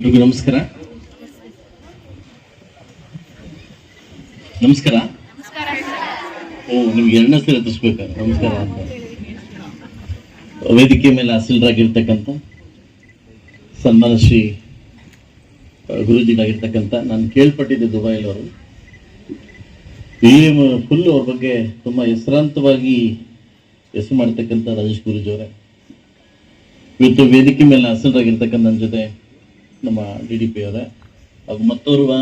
ಎಲ್ರಿಗೂ ನಮಸ್ಕಾರ. ನಮಸ್ಕಾರ. ಓ, ನಿಮ್ಗೆ ಎರಡನೇ ಸಲ ಹತ್ತಿಸ್ಬೇಕಾ ನಮಸ್ಕಾರ ಅಂತ. ವೇದಿಕೆ ಮೇಲೆ ಅಸಿಲ್ರಾಗಿರ್ತಕ್ಕಂಥ, ಸನ್ಮಾನ ಶ್ರೀ ಗುರುಜಿಗಳಾಗಿರ್ತಕ್ಕಂಥ, ನಾನು ಕೇಳ್ಪಟ್ಟಿದ್ದೆ ದುಬೈಲವರು ಈ ಫುಲ್ ಅವ್ರ ಬಗ್ಗೆ ತುಂಬ ಹೆಸರಾಂತವಾಗಿ ಹೆಸರು ಮಾಡ್ತಕ್ಕಂಥ ರಾಜೇಶ್ ಗುರೂಜಿಯವರೇ ಇವತ್ತು ವೇದಿಕೆ ಮೇಲೆ ಹಸಿರಾಗಿರ್ತಕ್ಕಂಥ ನನ್ನ ಜೊತೆ ನಮ್ಮ ಡಿ ಡಿ ಪಿ ಅವರೇ. ಹಾಗೂ ಮತ್ತೋರ್ವ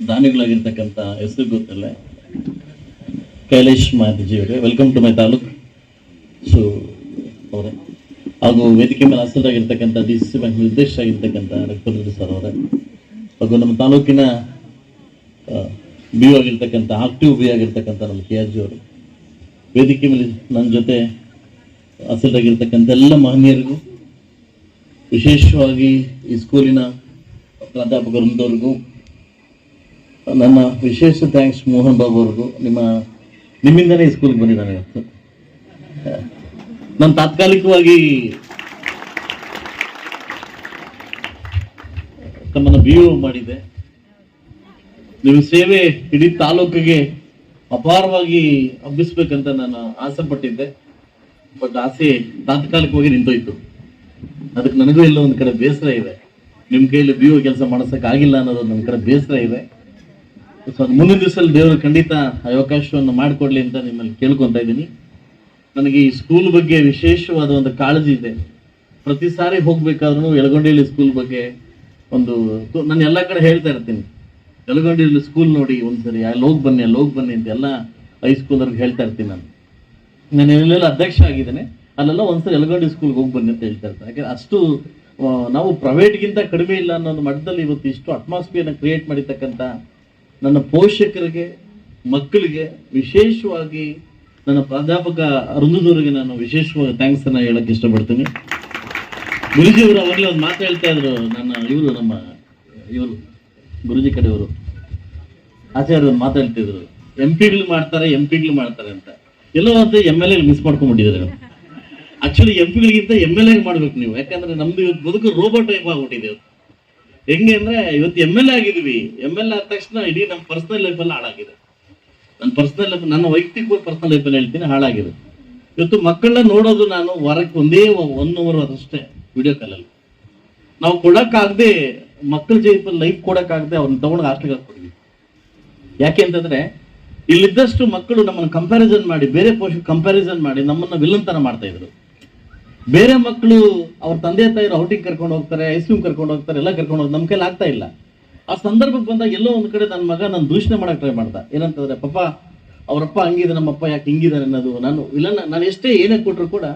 ದಾನಿಗಳಾಗಿರ್ತಕ್ಕಂಥ ಹೆಸರು ಗೊತ್ತಿಲ್ಲ? ಕೈಲೇಶ್ ಮಾಜಿ ಅವರೇ. Welcome to my taluk. So ಅವರೇ. ಹಾಗೂ ವೇದಿಕೆ ಮೇಲೆ ಹಸಿರಾಗಿರ್ತಕ್ಕಂಥ ಡಿ ಸಿ ಬ್ಯಾಂಕ್ ನಿರ್ದೇಶಕರಾಗಿರ್ತಕ್ಕಂಥ ರಘುಪತಿ ಸರ್ ಅವರೇ. ಹಾಗೂ ನಮ್ಮ ತಾಲೂಕಿನ ಬಿ ಆಗಿರ್ತಕ್ಕಂಥ ಆಕ್ಟಿವ್ ಬಿ ಆಗಿರ್ತಕ್ಕಂಥ ನಮ್ಮ ಕೆ ಆರ್ ಜಿ ಅವರು. ವೇದಿಕೆ ಮೇಲೆ ನನ್ನ ಜೊತೆ ಹಸಿರಾಗಿರ್ತಕ್ಕಂಥ ಎಲ್ಲ ಮಹನೀಯರಿಗೂ ವಿಶೇಷವಾಗಿ ಈ ಸ್ಕೂಲಿನ ಪ್ರಾಧ್ಯಾಪಕ ವೃಂದವ್ರಿಗೂ, ನನ್ನ ವಿಶೇಷ ಥ್ಯಾಂಕ್ಸ್ ಮೋಹನ್ ಬಾಬು ಅವ್ರಿಗೂ, ನಿಮ್ಮ, ನಿಮ್ಮಿಂದಲೇ ಈ ಸ್ಕೂಲ್ಗೆ ಬಂದಿದ್ದಾನೆ ಇವತ್ತು. ನಾನು ತಾತ್ಕಾಲಿಕವಾಗಿ ತಮ್ಮನ್ನು ಬಿ ಮಾಡಿದೆ ನಿಮ್ಮ ಸೇವೆ ಇಡೀ ತಾಲೂಕಿಗೆ ಅಪಾರವಾಗಿ ಹಬ್ಬಿಸ್ಬೇಕಂತ ನಾನು ಆಸೆ ಪಟ್ಟಿದ್ದೆ. ಬಟ್ ಆಸೆ ತಾತ್ಕಾಲಿಕವಾಗಿ ನಿಂತೋಯ್ತು. ಅದಕ್ಕೆ ನನಗೂ ಎಲ್ಲ ಒಂದು ಕಡೆ ಬೇಸರ ಇದೆ. ನಿಮ್ಮ ಕೈಯಲ್ಲಿ ಬಿ ಓ ಕೆಲಸ ಆಗಿಲ್ಲ ಅನ್ನೋದು ನನ್ನ ಕಡೆ ಬೇಸರ ಇದೆ. ಸೊ ಮುಂದಿನ ದಿವಸದಲ್ಲಿ ದೇವರು ಖಂಡಿತ ಅವಕಾಶವನ್ನು ಮಾಡಿಕೊಡ್ಲಿ ಅಂತ ನಿಮ್ಮಲ್ಲಿ ಕೇಳ್ಕೊತಾ ಇದ್ದೀನಿ. ನನಗೆ ಈ ಸ್ಕೂಲ್ ಬಗ್ಗೆ ವಿಶೇಷವಾದ ಒಂದು ಕಾಳಜಿ ಇದೆ. ಪ್ರತಿ ಸಾರಿ ಹೋಗ್ಬೇಕಾದ್ರೂ ಎಳಗೊಂಡಿಲಿ ಸ್ಕೂಲ್ ಬಗ್ಗೆ ಒಂದು ನಾನು ಎಲ್ಲ ಕಡೆ ಹೇಳ್ತಾ ಇರ್ತೀನಿ. ಎಳಗೊಂಡಿಲಿ ಸ್ಕೂಲ್ ನೋಡಿ ಒಂದ್ಸರಿ, ಅಲ್ಲಿ ಹೋಗಿ ಬನ್ನಿ, ಅಲ್ಲಿ ಹೋಗಿ ಬನ್ನಿ ಅಂತ ಎಲ್ಲ ಹೈಸ್ಕೂಲರ್ಗೆ ಹೇಳ್ತಾ ಇರ್ತೀನಿ ನಾನು. ನಾನು ಎಲ್ಲೆಲ್ಲ ಅಧ್ಯಕ್ಷ ಆಗಿದ್ದೇನೆ. ಅಲ್ಲೆಲ್ಲ ಒಂದ್ಸರಿ ಎಲ್ಗಾಡಿ ಸ್ಕೂಲ್ಗೆ ಹೋಗಿ ಬನ್ನಿ ಅಂತ ಹೇಳ್ತಾ ಇರ್ತಾರೆ. ಯಾಕಂದ್ರೆ ಅಷ್ಟು ನಾವು ಪ್ರೈವೇಟ್ಗಿಂತ ಕಡಿಮೆ ಇಲ್ಲ ಅನ್ನೋ ಒಂದು ಮಟ್ಟದಲ್ಲಿ ಇವತ್ತು ಇಷ್ಟು ಅಟ್ಮಾಸ್ಫಿಯರ್ನ ಕ್ರಿಯೇಟ್ ಮಾಡಿರ್ತಕ್ಕಂಥ ನನ್ನ ಪೋಷಕರಿಗೆ, ಮಕ್ಕಳಿಗೆ ವಿಶೇಷವಾಗಿ ನನ್ನ ಪ್ರಾಧ್ಯಾಪಕ ಅರುಂಧದವರಿಗೆ ನಾನು ವಿಶೇಷವಾಗಿ ಥ್ಯಾಂಕ್ಸ್ ಅನ್ನ ಹೇಳಕ್ ಇಷ್ಟಪಡ್ತೀನಿ. ಗುರುಜಿ ಅವರು ಅವಾಗಲೇ ಒಂದು ಮಾತು ಹೇಳ್ತಾ ಇದ್ರು, ನನ್ನ ಇವರು ನಮ್ಮ, ಇವರು, ಗುರುಜಿ ಕಡೆಯವರು. ಆಚಾರ್ಯ ಮಾತಾಡ್ತಿದ್ರು ಎಂ ಪಿಗಳು ಮಾಡ್ತಾರೆ ಎಂ ಪಿಗಳು ಮಾಡ್ತಾರೆ ಅಂತ. ಎಲ್ಲೋ ಅಂತ ಎಂ ಎಲ್ ಎ ಮಿಸ್ ಮಾಡ್ಕೊಂಡ್ಬಿಟ್ಟಿದ್ದಾರೆ. ಆಕ್ಚುಲಿ ಎಂ ಪಿಗಳಿಗಿಂತ ಎಂ ಎಲ್ ಎ ಮಾಡ್ಬೇಕು ನೀವು. ಯಾಕಂದ್ರೆ ನಮ್ದು ಇವತ್ತು ಬದುಕು ರೋಬೋಟ್ ಟೈಪ್ ಆಗ್ಬಿಟ್ಟಿದೆ. ಹೆಂಗೆ ಅಂದ್ರೆ ಇವತ್ತು ಎಂ ಎಲ್ ಎ ಆಗಿದ್ವಿ ಎಂ ಎಲ್ ಎ ಆದ ತಕ್ಷಣ ಇಡೀ ನಮ್ಮ ಪರ್ಸನಲ್ ಲೈಫ್ ಎಲ್ಲ ಹಾಳಾಗಿದೆ. ನನ್ನ ಪರ್ಸನಲ್ ಲೈಫ್ ನನ್ನ ವೈಯಕ್ತಿಕ ಪರ್ಸನಲ್ ಲೈಫ್ ಅಲ್ಲಿ ಹೇಳ್ತೀನಿ ಹಾಳಾಗಿದೆ. ಇವತ್ತು ಮಕ್ಕಳನ್ನ ನೋಡೋದು ನಾನು ವಾರಕ್ಕೆ ಒಂದೇ ಒನ್ ಅವರ್ ಅದಷ್ಟೇ ವಿಡಿಯೋ ಕಾಲಲ್ಲಿ ನಾವು ಕೊಡಕ್ಕಾಗದೆ ಮಕ್ಕಳ ಜೈಪ್ ಲೈಫ್ ಕೊಡಕ್ಕಾಗದೆ ಅವ್ರನ್ನ ತಗೊಂಡು ಹಾಸ್ಟೆಲ್ ಹಾಕ್ಬಿಡ್ವಿ ಯಾಕೆ ಅಂತಂದ್ರೆ, ಇಲ್ಲಿದ್ದಷ್ಟು ಮಕ್ಕಳು ನಮ್ಮನ್ನು ಕಂಪ್ಯಾರಿಸನ್ ಮಾಡಿ, ಬೇರೆ ಪೋಷಕ ಕಂಪ್ಯಾರಿಸನ್ ಮಾಡಿ ನಮ್ಮನ್ನ ವಿಲಂತನ ಮಾಡ್ತಾ ಇದ್ರು. ಬೇರೆ ಮಕ್ಕಳು ಅವ್ರ ತಂದೆ ತಾಯಿರ ಔಟಿಂಗ್ ಕರ್ಕೊಂಡು ಹೋಗ್ತಾರೆ ಐಸ್ ಕ್ರೀಮ್ ಕರ್ಕೊಂಡು ಹೋಗ್ತಾರೆ, ಎಲ್ಲ ಕರ್ಕೊಂಡು ಹೋಗಿ ನಮ್ಮ ಕೈಲಿ ಆಗ್ತಾ ಇಲ್ಲ. ಆ ಸಂದರ್ಭಕ್ಕೆ ಬಂದಾಗ ಎಲ್ಲೋ ಒಂದು ಕಡೆ ನನ್ನ ಮಗ ನಾನು ದೂಷಣೆ ಮಾಡಕ್ ಟ್ರೈ ಮಾಡ್ದ. ಏನಂತಂದ್ರೆ, ಪಪ್ಪ, ಅವರಪ್ಪ ಹಂಗಿದೆ, ನಮ್ಮಪ್ಪ ಯಾಕೆ ಹಿಂಗಿದ್ದಾರೆ ಅನ್ನೋದು ನಾನು ವಿಲನ್ ನಾನು ಎಷ್ಟೇ ಏನೇ ಕೊಟ್ಟರು ಕೂಡ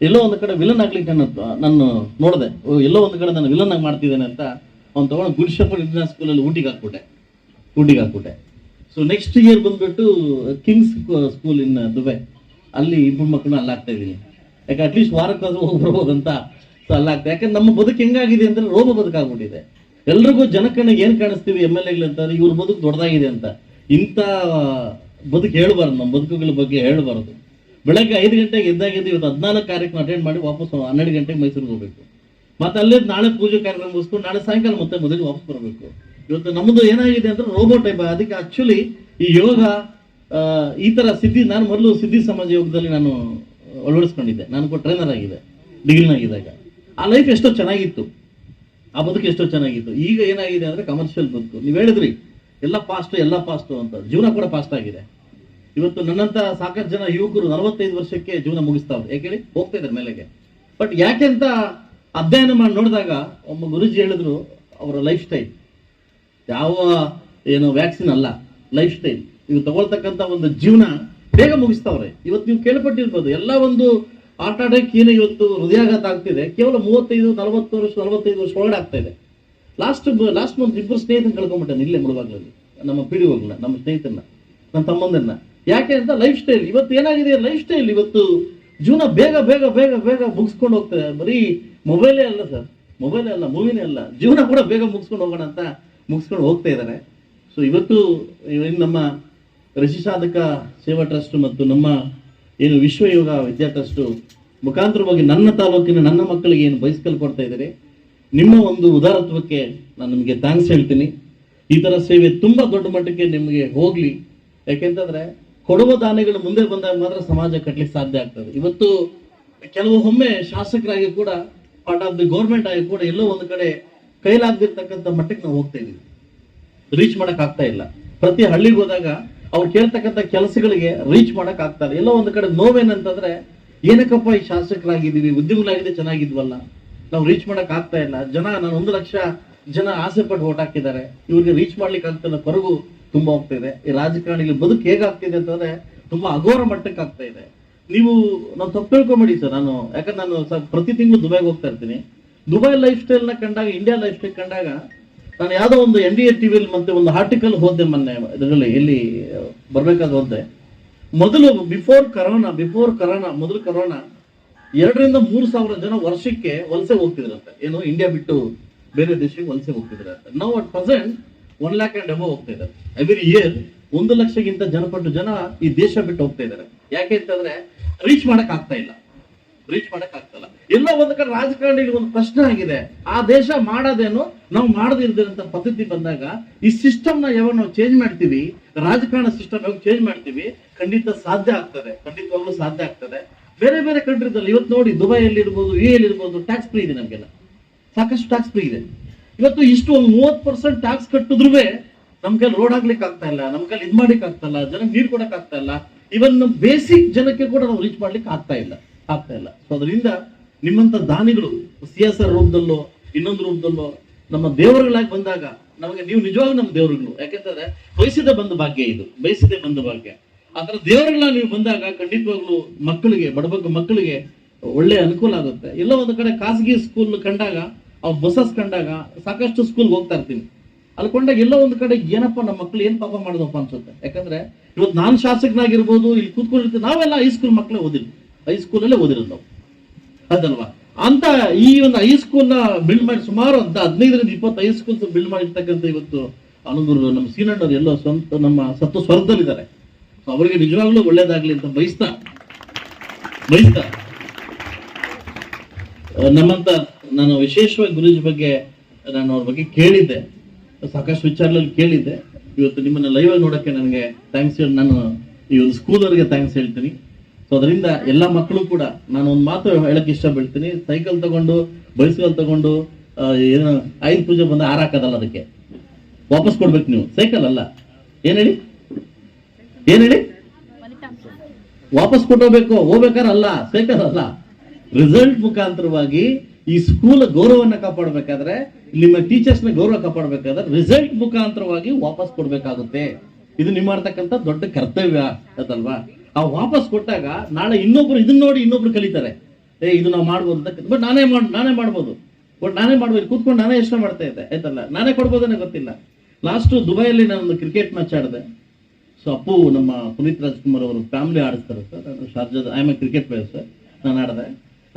ಎಲ್ಲೋ ಒಂದು ಕಡೆ ವಿಲನ್ ಆಗ್ಲಿಕ್ಕೆ ನಾನು ನಾನು ನೋಡಿದೆ ಎಲ್ಲೋ ಒಂದು ಕಡೆ ನಾನು ವಿಲನ್ ಆಗಿ ಮಾಡ್ತಿದ್ದೇನೆ ಅಂತ ಅವ್ನು ತಗೊಂಡು ಗುರುಶಪ್ಪ ಇಂಟರ್ನ್ಯಾಷನಲ್ ಸ್ಕೂಲಲ್ಲಿ ಊಟಿಗೆ ಹಾಕ್ಬಿಟ್ಟೆ. ಊಟಿಗೆ ಹಾಕ್ಬಿಟ್ಟೆ. ಸೊ ನೆಕ್ಸ್ಟ್ ಇಯರ್ ಬಂದ್ಬಿಟ್ಟು ಕಿಂಗ್ಸ್ ಸ್ಕೂಲ್ ಇನ್ ದುಬೈ. ಅಲ್ಲಿ ಇಬ್ಬರು ಮಕ್ಕಳು ಅಲ್ಲಿ ಇದೀನಿ ಯಾಕೆ ಅಟ್ಲೀಸ್ಟ್ ವಾರಕ್ಕಾದ್ರೂ ಹೋಗಿ ಬರ್ಬೋದಂತ ಸೊ ಅಲ್ಲಾಗ್ತದೆ ಯಾಕಂದ್ರೆ ನಮ್ಮ ಬದುಕು ಹೆಂಗಾಗಿದೆ ಅಂದ್ರೆ ರೋಗ ಬದುಕಾಗ್ಬಿಟ್ಟಿದೆ. ಎಲ್ರಿಗೂ ಜನಕಣ್ಣಿಗೆ ಏನ್ ಕಾಣಿಸ್ತೀವಿ ಎಂ ಎಲ್ ಎಗಳು ಇವ್ರ ಬದುಕು ದೊಡ್ಡದಾಗಿದೆ ಅಂತ. ಇಂಥ ಬದುಕು ಹೇಳ್ಬಾರ್ದು, ನಮ್ಮ ಬದುಕುಗಳ ಬಗ್ಗೆ ಹೇಳ್ಬಾರ್ದು. ಬೆಳಗ್ಗೆ ಐದು ಗಂಟೆಗೆ ಎದ್ದಾಗಿದ್ದು ಇವತ್ತು ಹದಿನಾಲ್ಕು ಕಾರ್ಯಕ್ರಮ ಅಟೆಂಡ್ ಮಾಡಿ ವಾಪಸ್ ಹನ್ನೆರಡು ಗಂಟೆಗೆ ಮೈಸೂರಿಗೆ ಹೋಗ್ಬೇಕು. ಮತ್ತೆ ಅಲ್ಲೇ ನಾಳೆ ಪೂಜೆ ಕಾರ್ಯಕ್ರಮ ಮುಗಿಸ್ಕೊಂಡು ನಾಳೆ ಸಾಯಂಕಾಲ ಮತ್ತೆ ಮದುವೆಗೆ ವಾಪಸ್ ಬರಬೇಕು. ಇವತ್ತು ನಮ್ಮದು ಏನಾಗಿದೆ ಅಂದ್ರೆ ರೋಬೋ ಟೈಪ್ ಅದಕ್ಕೆ ಆಕ್ಚುಲಿ ಈ ಯೋಗ ಈ ತರ ಸಿದ್ಧಿ, ನಾನು ಮೊದಲು ಸಿದ್ಧಿ ಸಮಾಜ ಯೋಗದಲ್ಲಿ ನಾನು ಅಳವಡಿಸ್ಕೊಂಡಿದ್ದೆ. ನಾನು ಕೂಡ ಟ್ರೈನರ್ ಆಗಿದೆ ಡಿಗ್ರಿನಾಗಿದ್ದಾಗ ಆ ಲೈಫ್ ಎಷ್ಟೋ ಚೆನ್ನಾಗಿತ್ತು. ಆ ಬದುಕು ಎಷ್ಟೋ ಚೆನ್ನಾಗಿತ್ತು. ಈಗ ಏನಾಗಿದೆ ಅಂದ್ರೆ ಕಮರ್ಷಿಯಲ್ ಬದುಕು. ನೀವು ಹೇಳಿದ್ರಿ, ಎಲ್ಲ ಫಾಸ್ಟ್ ಎಲ್ಲ ಫಾಸ್ಟ್ ಅಂತ. ಜೀವನ ಕೂಡ ಫಾಸ್ಟ್ ಆಗಿದೆ. ಇವತ್ತು ನನ್ನಂತ ಸಾಕಷ್ಟು ಜನ ಯುವಕರು ನಲವತ್ತೈದು ವರ್ಷಕ್ಕೆ ಜೀವನ ಮುಗಿಸ್ತಾವ್ರು. ಯಾಕೆ ಹೇಳಿ? ಹೋಗ್ತಾ ಇದ್ದಾರೆ ಮೇಲೆಗೆ. ಬಟ್ ಯಾಕೆ ಅಂತ ಅಧ್ಯಯನ ಮಾಡಿ ನೋಡಿದಾಗ ಒಬ್ಬ ಗುರುಜಿ ಹೇಳಿದ್ರು, ಅವರ ಲೈಫ್ ಸ್ಟೈಲ್ ಯಾವ, ಏನು ವ್ಯಾಕ್ಸಿನ್ ಅಲ್ಲ ಲೈಫ್ ಸ್ಟೈಲ್ ನೀವು ತಗೊಳ್ತಕ್ಕಂಥ ಒಂದು ಜೀವನ ಬೇಗ ಮುಗಿಸ್ತಾವ್ರೆ. ಇವತ್ತು ನೀವು ಕೇಳ್ಪಟ್ಟಿರ್ಬೋದು, ಎಲ್ಲ ಒಂದು ಆಟ ಆಡಕ್ಕೆ ಏನು ಇವತ್ತು ಹೃದಯಾಘಾತ ಆಗ್ತಿದೆ. ಕೇವಲ ಮೂವತ್ತೈದು, ನಲವತ್ತು ವರ್ಷ, ನಲವತ್ತೈದು ವರ್ಷ ಒಳಗಡೆ ಆಗ್ತಾ ಇದೆ. ಲಾಸ್ಟ್ ಲಾಸ್ಟ್ ಮಂತ್ ಇಬ್ಬರು ಸ್ನೇಹಿತನ ಕಳ್ಕೊಂಡ್ಬಿಟ್ಟೆ ಇಲ್ಲೇ ಮುಳುವಾಗ್ಲಲ್ಲಿ. ನಮ್ಮ ಪಿ ಡಿ ನಮ್ಮ ಸ್ನೇಹಿತನ ನನ್ನ ತಮ್ಮಂದನ್ನ ಯಾಕೆ ಅಂತ ಲೈಫ್ ಸ್ಟೈಲ್ ಇವತ್ತು ಏನಾಗಿದೆ ಲೈಫ್ ಸ್ಟೈಲ್ ಇವತ್ತು ಜೀವನ ಬೇಗ ಬೇಗ ಬೇಗ ಬೇಗ ಮುಗಿಸ್ಕೊಂಡು ಹೋಗ್ತದೆ ಬರೀ ಮೊಬೈಲೇ ಅಲ್ಲ ಸರ್ ಮೊಬೈಲೇ ಅಲ್ಲ ಮೂವಿನೇ ಅಲ್ಲ. ಜೀವನ ಕೂಡ ಬೇಗ ಮುಗಿಸ್ಕೊಂಡು ಹೋಗೋಣ ಅಂತ ಮುಗಿಸ್ಕೊಂಡು ಹೋಗ್ತಾ ಇದ್ದಾರೆ ಸೊ ಇವತ್ತು, ಇವ್- ನಮ್ಮ ಋಷಿ ಸಾಧಕ ಸೇವಾ ಟ್ರಸ್ಟ್ ಮತ್ತು ನಮ್ಮ ಏನು ವಿಶ್ವ ಯೋಗ ವಿದ್ಯಾ ಟ್ರಸ್ಟ್ ಮುಖಾಂತರವಾಗಿ ನನ್ನ ತಾಲೂಕಿನ ನನ್ನ ಮಕ್ಕಳಿಗೆ ಏನು ಬೈಸ್ಕಲ್ ಕೊಡ್ತಾ ಇದ್ದಾರೆ, ನಿಮ್ಮ ಒಂದು ಉದಾರತ್ವಕ್ಕೆ ನಾನು ನಿಮಗೆ ಥ್ಯಾಂಕ್ಸ್ ಹೇಳ್ತೀನಿ. ಈ ತರ ಸೇವೆ ತುಂಬಾ ದೊಡ್ಡ ಮಟ್ಟಕ್ಕೆ ನಿಮಗೆ ಹೋಗ್ಲಿ. ಯಾಕೆಂತಂದ್ರೆ ಕೊಡುವ ದಾನಿಗಳು ಮುಂದೆ ಬಂದಾಗ ಮಾತ್ರ ಸಮಾಜ ಕಟ್ಟಲಿಕ್ಕೆ ಸಾಧ್ಯ ಆಗ್ತದೆ. ಇವತ್ತು ಕೆಲವು ಒಮ್ಮೆ ಶಾಸಕರಾಗಿ ಕೂಡ ಪಾರ್ಟ್ ಆಫ್ ದಿ ಗೌರ್ಮೆಂಟ್ ಆಗಿ ಕೂಡ ಎಲ್ಲೋ ಒಂದು ಕಡೆ ಕೈಲಾಗದಿರ್ತಕ್ಕಂಥ ಮಟ್ಟಕ್ಕೆ ನಾವು ಹೋಗ್ತಾ ಇದ್ದೀವಿ. ರೀಚ್ ಮಾಡಕ್ ಆಗ್ತಾ ಇಲ್ಲ. ಪ್ರತಿ ಹಳ್ಳಿಗೆ ಹೋದಾಗ ಅವ್ರು ಕೇಳ್ತಕ್ಕಂಥ ಕೆಲಸಗಳಿಗೆ ರೀಚ್ ಮಾಡಕ್ ಆಗ್ತಾರೆ. ಎಲ್ಲೋ ಒಂದು ಕಡೆ ನೋವೇನಂತಂದ್ರೆ, ಏನಕ್ಕಪ್ಪ ಈ ಶಾಸಕರಾಗಿದ್ದೀವಿ ಉದ್ಯಮಗಳಾಗಿದೆ ಚೆನ್ನಾಗಿದ್ವಲ್ಲ. ನಾವು ರೀಚ್ ಮಾಡಕ್ ಆಗ್ತಾ ಇಲ್ಲ. ಜನ, ನಾನು ಒಂದು ಲಕ್ಷ ಜನ ಆಸೆ ಪಟ್ಟು ಓಟ್ ಹಾಕಿದ್ದಾರೆ. ಇವ್ರಿಗೆ ರೀಚ್ ಮಾಡ್ಲಿಕ್ಕೆ ಆಗ್ತಿಲ್ಲ. ಕೊರಗು ತುಂಬಾ ಹೋಗ್ತಾ ಇದೆ. ಈ ರಾಜಕಾರಣಿಗಳ ಬದುಕು ಹೇಗಾಗ್ತಿದೆ ಅಂತಂದ್ರೆ, ತುಂಬಾ ಅಘೋರ ಮಟ್ಟಕ್ಕೆ ಆಗ್ತಾ ಇದೆ. ನೀವು ನಾವು ತಪ್ಪು ತಿಳ್ಕೊಂಬೇಡಿ ಸರ್ ನಾನು. ಯಾಕಂದ್ರೆ ನಾನು ಪ್ರತಿ ತಿಂಗಳು ದುಬೈಗೆ ಹೋಗ್ತಾ ಇರ್ತೀನಿ. ದುಬೈ ಲೈಫ್ ಸ್ಟೈಲ್ನ ಕಂಡಾಗ ಇಂಡಿಯಾ ಲೈಫ್ ಸ್ಟೈಲ್ ಕಂಡಾಗ ನಾನು ಯಾವುದೋ ಒಂದು ಎನ್ ಡಿ ಎ ಟಿವಿಯಲ್ಲಿ ಮತ್ತೆ ಒಂದು ಆರ್ಟಿಕಲ್ ಹೋದೆ ಮೊನ್ನೆ ಇದರಲ್ಲಿ, ಇಲ್ಲಿ ಬರಬೇಕಾದ ಹೋದೆ. ಮೊದಲು ಬಿಫೋರ್ ಕರೋನಾ ಬಿಫೋರ್ ಕರೋನಾ ಮೊದಲು ಕರೋನಾ ಎರಡರಿಂದ ಮೂರು ಸಾವಿರ ಜನ ವರ್ಷಕ್ಕೆ ವಲಸೆ ಹೋಗ್ತಿದ್ರಂತೆ. ಏನು ಇಂಡಿಯಾ ಬಿಟ್ಟು ಬೇರೆ ದೇಶಕ್ಕೆ ವಲಸೆ ಹೋಗ್ತಿದ್ರಂತೆ. ನಾವು at present one lakh and above ಹೋಗ್ತಾ ಇದ್ದಾರೆ. ಎವ್ರಿ ಇಯರ್ ಒಂದು ಲಕ್ಷಕ್ಕಿಂತ ಜನಪಟ್ಟು ಜನ ಈ ದೇಶ ಬಿಟ್ಟು ಹೋಗ್ತಾ ಇದ್ದಾರೆ. ಯಾಕೆ ಅಂತಂದ್ರೆ ರೀಚ್ ಮಾಡಕ್ ಆಗ್ತಾ ಇಲ್ಲ. ರೀಚ್ ಮಾಡಕ್ ಆಗ್ತಲ್ಲ ಎಲ್ಲ ಒಂದ್ ಕಡೆ ರಾಜಕಾರಣಿಗೆ ಒಂದು ಪ್ರಶ್ನೆ ಆಗಿದೆ. ಆ ದೇಶ ಮಾಡೋದೇನು? ನಾವು ಮಾಡದಿರ್ದಿರಂತ ಪದ್ಧತಿ ಬಂದಾಗ ಈ ಸಿಸ್ಟಮ್ನ ಯಾವಾಗ ನಾವು ಚೇಂಜ್ ಮಾಡ್ತೀವಿ? ರಾಜಕಾರಣ ಸಿಸ್ಟಮ್ ಯಾವಾಗ ಚೇಂಜ್ ಮಾಡ್ತೀವಿ? ಖಂಡಿತ ಸಾಧ್ಯ ಆಗ್ತದೆ. ಖಂಡಿತವಾಗ್ಲೂ ಸಾಧ್ಯ ಆಗ್ತದೆ. ಬೇರೆ ಬೇರೆ ಕಂಟ್ರಿದಲ್ಲಿ ಇವತ್ತು ನೋಡಿ, ದುಬೈಯಲ್ಲಿ ಇರ್ಬೋದು ಯು ಎಲ್ ಇರ್ಬೋದು ಟ್ಯಾಕ್ಸ್ ಫ್ರೀ ಇದೆ ನಮಗೆಲ್ಲ. ಸಾಕಷ್ಟು ಟ್ಯಾಕ್ಸ್ ಫ್ರೀ ಇದೆ. ಇವತ್ತು ಇಷ್ಟು ಒಂದು ಮೂವತ್ ಪರ್ಸೆಂಟ್ ಟ್ಯಾಕ್ಸ್ ಕಟ್ಟಿದ್ರು ನಮ್ ಕೈಲಿ ರೋಡ್ ಆಗ್ಲಿಕ್ಕೆ ಆಗ್ತಾ ಇಲ್ಲ ನಮ್ ಕೈಲಿ ಇದ್ ಮಾಡ್ಲಿಕ್ಕೆ ಆಗ್ತಾ ಇಲ್ಲ, ಜನಕ್ಕೆ ನೀರ್ ಕೊಡಕ್ ಆಗ್ತಾ ಇಲ್ಲ. ಇವನ್ ಬೇಸಿಕ್ ಜನಕ್ಕೆ ಕೂಡ ನಾವು ರೀಚ್ ಮಾಡ್ಲಿಕ್ಕೆ ಆಗ್ತಾ ಇಲ್ಲ. ಆಗ್ತಾ ಇಲ್ಲ. ಸೊ ಅದರಿಂದ ನಿಮ್ಮಂತ ದಾನಿಗಳು ಸಿ ಎಸ್ ಆರ್ ರೂಪದಲ್ಲೋ, ಇನ್ನೊಂದು ರೂಪದಲ್ಲೋ, ನಮ್ಮ ದೇವರುಗಳಾಗಿ ಬಂದಾಗ ನಮಗೆ ನೀವು ನಿಜವಾಗ್ಲೂ ನಮ್ಮ ದೇವರುಗಳು. ಯಾಕೆಂತಂದ್ರೆ, ಬಯಸಿದ ಬಂದ ಭಾಗ್ಯ ಇದು. ಬಯಸಿದೆ ಬಂದ ಭಾಗ್ಯ. ಆತರ ದೇವರುಗಳ ನೀವು ಬಂದಾಗ ಖಂಡಿತವಾಗ್ಲೂ ಮಕ್ಕಳಿಗೆ ಬಡಬಗ್ಗ ಮಕ್ಕಳಿಗೆ ಒಳ್ಳೆ ಅನುಕೂಲ ಆಗುತ್ತೆ. ಎಲ್ಲ ಒಂದು ಕಡೆ ಖಾಸಗಿ ಸ್ಕೂಲ್ ಕಂಡಾಗ, ಅವ್ರ ಬಸಸ್ ಕಂಡಾಗ ಸಾಕಷ್ಟು ಸ್ಕೂಲ್ಗೆ ಹೋಗ್ತಾ ಇರ್ತೀನಿ ಅಲ್ಲಿ ಕೊಂಡಾಗ ಎಲ್ಲ ಒಂದು ಕಡೆ ಏನಪ್ಪ ನಮ್ಮ ಮಕ್ಳು ಏನ್ ಪಾಪ ಮಾಡಿದಪ್ಪ ಅನ್ಸುತ್ತೆ. ಯಾಕಂದ್ರೆ, ಇವತ್ತು ನಾನ್ ಶಾಸಕನಾಗಿರ್ಬೋದು, ಇಲ್ಲಿ ಕೂತ್ಕೊಂಡಿರ್ತೀವಿ, ನಾವೆಲ್ಲ ಹೈಸ್ಕೂಲ್ ಮಕ್ಕಳೇ ಓದಿಲ್ಲ ಹೈಸ್ಕೂಲಲ್ಲೇ ಓದಿರೋದು ನಾವು. ಅದಲ್ವಾ? ಅಂತ ಈ ಒಂದು ಹೈಸ್ಕೂಲ್ನ ಬಿಲ್ಡ್ ಮಾಡಿ ಸುಮಾರು ಅಂತ ಹದಿನೈದರಿಂದ ಇಪ್ಪತ್ತು ಹೈಸ್ಕೂಲ್ಸ್ ಬಿಲ್ಡ್ ಮಾಡಿರ್ತಕ್ಕಂಥ ಇವತ್ತು ಅನುಗುರು ನಮ್ಮ ಸೀನಣ್ಣವ್ರು ಎಲ್ಲ ಸ್ವಂತ ನಮ್ಮ ಸತ್ತು ಸ್ವರ್ಗದಲ್ಲಿದ್ದಾರೆ ಸೊ ಅವರಿಗೆ ನಿಜವಾಗ್ಲೂ ಒಳ್ಳೇದಾಗ್ಲಿ ಅಂತ ಬಯಸ್ತಾ ಬಯಸ್ತಾ ನಮ್ಮಂತ ನಾನು ವಿಶೇಷವಾಗಿ ಗುರುಜಿ ಬಗ್ಗೆ ನಾನು ಅವ್ರ ಬಗ್ಗೆ ಕೇಳಿದ್ದೆ. ಸಾಕಷ್ಟು ವಿಚಾರಗಳಲ್ಲಿ ಕೇಳಿದ್ದೆ. ಇವತ್ತು ನಿಮ್ಮನ್ನ ಲೈವ್ ಅಲ್ಲಿ ನೋಡಕ್ಕೆ ನನಗೆ ಥ್ಯಾಂಕ್ಸ್ ಹೇಳಿ, ನಾನು ಈ ಒಂದು ಸ್ಕೂಲ್ ಅವರಿಗೆ ಥ್ಯಾಂಕ್ಸ್ ಹೇಳ್ತೀನಿ. ಸೊ ಅದರಿಂದ ಎಲ್ಲ ಮಕ್ಕಳು ಕೂಡ ನಾನು ಒಂದು ಮಾತು ಹೇಳಕ್ ಇಷ್ಟಪಡ್ತೀನಿ. ಸೈಕಲ್ ತಗೊಂಡು ಬೈಸಿಕಲ್ ತಗೊಂಡು ಏನು ಐದು ಪೂಜೆ ಬಂದು ಹಾರಾಕದಲ್ಲ ಅದಕ್ಕೆ. ವಾಪಸ್ ಕೊಡ್ಬೇಕು ನೀವು. ಸೈಕಲ್ ಅಲ್ಲ. ಏನ್ ಹೇಳಿ? ಏನ್ ಹೇಳಿ? ವಾಪಸ್ ಕೊಟ್ಟೋಗ್ಬೇಕು. ಹೋಗ್ಬೇಕಾದ್ರೆ ಅಲ್ಲ. ಸೈಕಲ್ ಅಲ್ಲ. ರಿಸಲ್ಟ್ ಮುಖಾಂತರವಾಗಿ ಈ ಸ್ಕೂಲ್ ಗೌರವವನ್ನ ಕಾಪಾಡಬೇಕಾದ್ರೆ, ನಿಮ್ಮ ಟೀಚರ್ಸ್ನ ಗೌರವ ಕಾಪಾಡಬೇಕಾದ್ರೆ ರಿಸಲ್ಟ್ ಮುಖಾಂತರವಾಗಿ ವಾಪಸ್ ಕೊಡ್ಬೇಕಾಗುತ್ತೆ. ಇದು ನಿಮ್ಮ ದೊಡ್ಡ ಕರ್ತವ್ಯ ಅದಲ್ವಾ ಆ ವಾಪಸ್ ಕೊಟ್ಟಾಗ ನಾಳೆ ಇನ್ನೊಬ್ರು ಇದನ್ನ ನೋಡಿ ಇನ್ನೊಬ್ರು ಕಲಿತಾರೆ. ಏ, ಇದು ನಾವು ಮಾಡ್ಬೋದು ಅಂತ ಬಟ್ ನಾನೇ ಮಾಡ್ ನಾನೇ ಮಾಡ್ಬೋದು. ಬಟ್ ನಾನೇ ಮಾಡ್ಬೋದು. ಕೂತ್ಕೊಂಡು ನಾನೇ ಯೋಚನೆ ಮಾಡ್ತಾ ಇದ್ದೆ. ಆಯ್ತಲ್ಲ? ನಾನೇ ಕೊಡ್ಬೋದೇನೋ ಗೊತ್ತಿಲ್ಲ. ಲಾಸ್ಟು ದುಬೈಯಲ್ಲಿ ನಾನು ಕ್ರಿಕೆಟ್ ಮ್ಯಾಚ್ ಆಡಿದೆ. ಸೊ ಅಪ್ಪು ನಮ್ಮ ಪುನೀತ್ ರಾಜ್ಕುಮಾರ್ ಅವರು ಫ್ಯಾಮಿಲಿ ಆಡಿಸ್ತಾರೆ ಸರ್. ನಾನು ಶಾರ್ಜಾದ I am a cricket player sir ನಾನು ಆಡಿದೆ.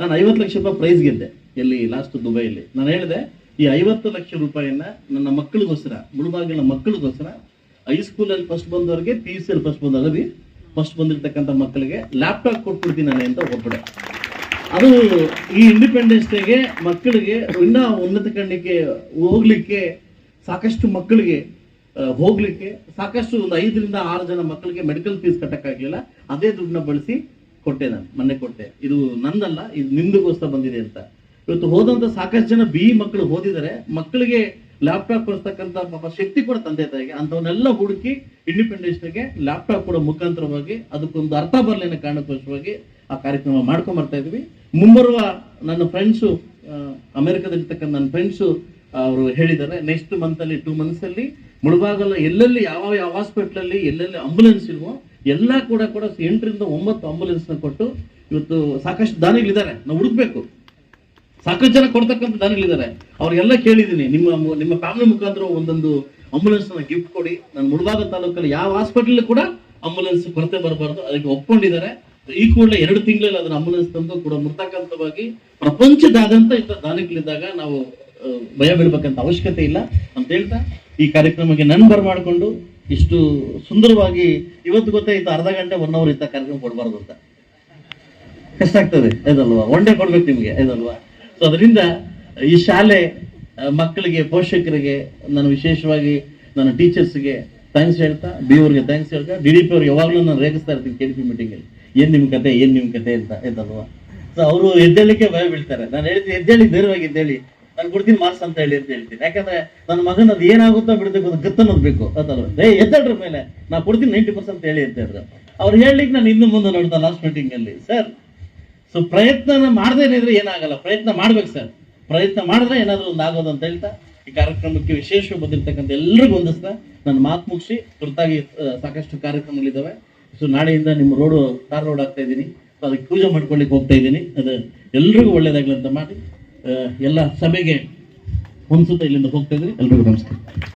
ನಾನು ಐವತ್ತು ಲಕ್ಷ ರೂಪಾಯಿ ಪ್ರೈಸ್ ಗೆದ್ದೆ. ಎಲ್ಲಿ? ಲಾಸ್ಟ್ ದುಬೈಯಲ್ಲಿ. ನಾನು ಹೇಳಿದೆ, ಈ ಐವತ್ತು ಲಕ್ಷ ರೂಪಾಯಿನ ನನ್ನ ಮಕ್ಕಳಿಗೋಸ್ಕರ ಮುಳುಬಾಗಿನ ಮಕ್ಕಳಿಗೋಸ್ಕರ ಹೈಸ್ಕೂಲಲ್ಲಿ ಫಸ್ಟ್ ಬಂದವರಿಗೆ ಪಿ ಯು ಸಿಯಲ್ಲಿ ಫಸ್ಟ್ ಬಂದವರಿಗೆ ಫಸ್ಟ್ ಬಂದಿರತಕ್ಕಂಥ ಮಕ್ಕಳಿಗೆ ಲ್ಯಾಪ್ಟಾಪ್ ಕೊಟ್ಬಿಡ್ತೀನಿ ನಾನೇ ಅಂತ ಒಬ್ಬಡೆ ಅದು ಈ ಇಂಡಿಪೆಂಡೆನ್ಸ್ ಡೇಗೆ ಮಕ್ಕಳಿಗೆ ಇನ್ನ ಉನ್ನತ ಕಣ್ಣಿಗೆ ಹೋಗ್ಲಿಕ್ಕೆ ಸಾಕಷ್ಟು ಮಕ್ಕಳಿಗೆ ಹೋಗ್ಲಿಕ್ಕೆ ಸಾಕಷ್ಟು ಒಂದು ಐದರಿಂದ ಆರು ಜನ ಮಕ್ಕಳಿಗೆ ಮೆಡಿಕಲ್ ಫೀಸ್ ಕಟ್ಟಕ್ಕಾಗಲಿಲ್ಲ. ಅದೇ ದುಡ್ಡನ್ನ ಬಳಸಿ ಕೊಟ್ಟೆ ನಾನು, ಮೊನ್ನೆ ಕೊಟ್ಟೆ. ಇದು ನಂದಲ್ಲ, ಇದು ನಿಂದಗೋಸ್ಕರ ಬಂದಿದೆ ಅಂತ. ಇವತ್ತು ಹೋದಂತ ಸಾಕಷ್ಟು ಜನ ಬಿ ಮಕ್ಕಳು ಓದಿದರೆ ಮಕ್ಕಳಿಗೆ ಲ್ಯಾಪ್ಟಾಪ್ ಕೊಡಿಸ್ತಕ್ಕಂಥ ಶಕ್ತಿ ಕೂಡ ತಂದೆ ತಾಯಿಗೆ ಅಂತವನ್ನೆಲ್ಲ ಹುಡುಕಿ ಇಂಡಿಪೆಂಡೆನ್ಸ್ ಡೇಗೆ ಲ್ಯಾಪ್ಟಾಪ್ ಕೂಡ ಮುಖಾಂತರವಾಗಿ ಅದಕ್ಕೊಂದು ಅರ್ಥ ಬರಲಿ ಅನ್ನೋ ಕಾರಣಕ್ಕೋಸ್ಕರವಾಗಿ ಆ ಕಾರ್ಯಕ್ರಮ ಮಾಡ್ಕೊಂಡ್ ಬರ್ತಾ ಇದ್ವಿ. ಮುಂಬರುವ ನನ್ನ ಫ್ರೆಂಡ್ಸು ಅಮೆರಿಕದಲ್ಲಿರ್ತಕ್ಕಂಥ ನನ್ನ ಫ್ರೆಂಡ್ಸು ಅವರು ಹೇಳಿದ್ದಾರೆ ನೆಕ್ಸ್ಟ್ ಮಂತ್ ಅಲ್ಲಿ ಟೂ ಮಂತ್ಸ್ ಅಲ್ಲಿ ಮುಳುಬಾಗಲ ಎಲ್ಲೆಲ್ಲಿ ಯಾವ ಯಾವ ಹಾಸ್ಪಿಟ್ಲಲ್ಲಿ ಎಲ್ಲೆಲ್ಲಿ ಆಂಬುಲೆನ್ಸ್ ಇಲ್ವೋ ಎಲ್ಲ ಕೂಡ ಕೂಡ ಎಂಟರಿಂದ ಒಂಬತ್ತು ಆಂಬುಲೆನ್ಸ್ನ ಕೊಟ್ಟು ಇವತ್ತು ಸಾಕಷ್ಟು ದಾನಿಗಳಿದ್ದಾರೆ. ನಾವು ಹುಡುಕ್ಬೇಕು. ಸಾಕಷ್ಟು ಜನ ಕೊಡ್ತಕ್ಕಂಥ ದಾನಿಗಳಿದ್ದಾರೆ. ಅವ್ರಿಗೆಲ್ಲ ಕೇಳಿದ್ದೀನಿ. ನಿಮ್ಮ ನಿಮ್ಮ ಫ್ಯಾಮಿಲಿ ಮುಖಾಂತರ ಒಂದೊಂದು ಆಂಬುಲೆನ್ಸ್ನ ಗಿಫ್ಟ್ ಕೊಡಿ. ನಾನು ಮುಳಬಾಗ ತಾಲೂಕಲ್ಲಿ ಯಾವ ಹಾಸ್ಪಿಟಲ್ ಕೂಡ ಆಂಬುಲೆನ್ಸ್ ಕೊರತೆ ಬರಬಾರ್ದು. ಅದಕ್ಕೆ ಒಪ್ಕೊಂಡಿದ್ದಾರೆ. ಈ ಕೂಡಲೇ ಎರಡು ತಿಂಗಳಲ್ಲಿ ಅದನ್ನ ಆಂಬುಲೆನ್ಸ್ ತಂದು ಕೂಡ ಮುರ್ತಕ್ಕಂಥವಾಗಿ ಪ್ರಪಂಚದಾದಂತ ಇಂಥ ದಾನಿಗಳಿದ್ದಾಗ ನಾವು ಭಯ ಬೀಳ್ಬೇಕಂತ ಅವಶ್ಯಕತೆ ಇಲ್ಲ ಅಂತ ಹೇಳ್ತಾ, ಈ ಕಾರ್ಯಕ್ರಮಕ್ಕೆ ನನ್ ಬರಮಾಡ್ಕೊಂಡು ಇಷ್ಟು ಸುಂದರವಾಗಿ ಇವತ್ತು ಗೊತ್ತಾಯ್ತು ಅರ್ಧ ಗಂಟೆ ಒನ್ ಅವರ್ ಇಂತ ಕಾರ್ಯಕ್ರಮ ಕೊಡಬಾರ್ದು ಅಂತ. ಕಷ್ಟ ಆಗ್ತದೆ, ಇದಲ್ವಾ? ಒನ್ ಡೇ ಕೊಡ್ಬೇಕು ನಿಮ್ಗೆ, ಇದಲ್ವಾ? ಸೊ ಅದರಿಂದ, ಈ ಶಾಲೆ ಮಕ್ಕಳಿಗೆ, ಪೋಷಕರಿಗೆ, ನಾನು ವಿಶೇಷವಾಗಿ ನನ್ನ ಟೀಚರ್ಸ್ಗೆ ಥ್ಯಾಂಕ್ಸ್ ಹೇಳ್ತಾ ಬಿ ಅವ್ರಿಗೆ ಥ್ಯಾಂಕ್ಸ್ ಹೇಳ್ತಾ ಡಿ ಡಿ ಪಿ ಅವ್ರಿಗೆ ಯಾವಾಗಲೂ ನಾನು ರೇಗಿಸ್ತಾ ಇರ್ತೀನಿ ಕೆ ಡಿ ಪಿ ಮೀಟಿಂಗಲ್ಲಿ ಏನ್ ನಿಮ್ ಕತೆ, ಏನ್ ನಿಮ್ ಕತೆ ಅಂತ ಆಯ್ತಲ್ವಾ ಸೊ ಅವರು ಎದ್ದೇಳಿಕ್ಕೆ ಭಯ ಬೀಳ್ತಾರೆ. ನಾನು ಹೇಳ್ತೀನಿ ಎದ್ದೇಳಿ, ಧೈರ್ಯವಾಗಿ ಎದ್ದೇಳಿ. ನಾನು ಕೊಡ್ತೀನಿ ಮಾರ್ಕ್ಸ್ ಅಂತ ಹೇಳಿ ಅಂತ ಹೇಳ್ತೀನಿ. ಯಾಕಂದ್ರೆ ನನ್ನ ಮಗನ ಅದು ಏನಾಗುತ್ತೋ ಬಿಡಬೇಕು ಅದು ಗತ್ತನ್ನೋದು ಬೇಕು ಏ, ಎದ್ದೇಳ್ರ ಮೇಲೆ. ನಾ ಕೊಡ್ತೀನಿ ನೈಂಟಿ ಪರ್ಸೆಂಟ್ ಹೇಳಿ ಅಂತ ಹೇಳಿದ್ರು ಅವ್ರು ಹೇಳಲಿಕ್ಕೆ ನಾನು ಇನ್ನು ಮುಂದೆ ನೋಡ್ತಾ ಲಾಸ್ಟ್ ಮೀಟಿಂಗ್ ಅಲ್ಲಿ. ಸರ್ ಸೊ ಪ್ರಯತ್ನ ಮಾಡದೇ ಇದ್ರೆ ಏನಾಗಲ್ಲ. ಪ್ರಯತ್ನ ಮಾಡ್ಬೇಕು ಸರ್. ಪ್ರಯತ್ನ ಮಾಡಿದ್ರೆ ಏನಾದ್ರೂ ಒಂದು ಆಗೋದು ಅಂತ ಹೇಳ್ತಾ, ಈ ಕಾರ್ಯಕ್ರಮಕ್ಕೆ ವಿಶೇಷವಾಗಿ ಬಂದಿರ್ತಕ್ಕಂಥ ಎಲ್ರಿಗೂ ಹೊಂದಿಸ್ತಾ ನನ್ನ ಮಾತು ಮುಗಿಸಿ, ತುರ್ತಾಗಿ ಸಾಕಷ್ಟು ಕಾರ್ಯಕ್ರಮಗಳಿದ್ದಾವೆ. ಸೊ ನಾಳೆಯಿಂದ ನಿಮ್ಮ ರೋಡು ಕಾರ್ ರೋಡ್ ಆಗ್ತಾ ಇದ್ದೀನಿ. ಸೊ ಅದಕ್ಕೆ ಪೂಜೆ ಮಾಡ್ಕೊಳ್ಳಿಕ್ಕೆ ಹೋಗ್ತಾ ಇದ್ದೀನಿ. ಅದು ಎಲ್ರಿಗೂ ಒಳ್ಳೇದಾಗ್ಲಿ ಅಂತ ಮಾಡಿ ಎಲ್ಲ ಸಭೆಗೆ ಹೊಂದಿಸುತ್ತಾ ಇಲ್ಲಿಂದ ಹೋಗ್ತಾ ಇದ್ದೀನಿ. ಎಲ್ರಿಗೂ ನಮಸ್ಕಾರ.